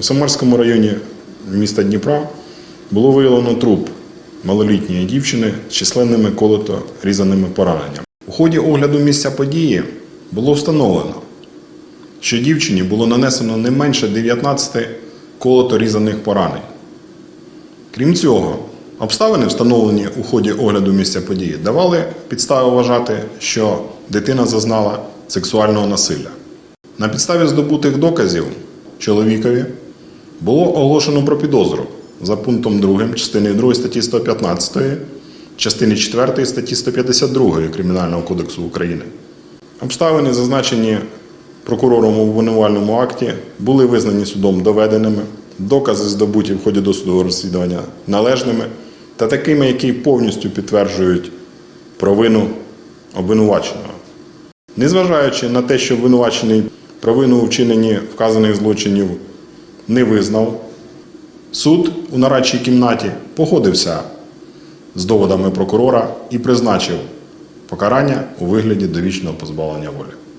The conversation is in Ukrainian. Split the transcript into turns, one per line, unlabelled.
У Самарському районі міста Дніпра було виявлено труп малолітньої дівчини з численними колото різаними пораненнями. У ході огляду місця події було встановлено, що дівчині було нанесено не менше 19 колото різаних поранень. Крім цього, обставини, встановлені у ході огляду місця події, давали підстави вважати, що дитина зазнала сексуального насилля. На підставі здобутих доказів чоловікові було оголошено про підозру за пунктом 2 частини 2 статті 115, частини 4 статті 152 Кримінального кодексу України. Обставини, зазначені прокурором у обвинувальному акті, були визнані судом доведеними, докази здобуті в ході досудового розслідування належними та такими, які повністю підтверджують провину обвинуваченого. Незважаючи на те, що обвинувачений провину у вчиненні вказаних злочинів не визнав, суд у нарадчій кімнаті погодився з доводами прокурора і призначив покарання у вигляді довічного позбавлення волі.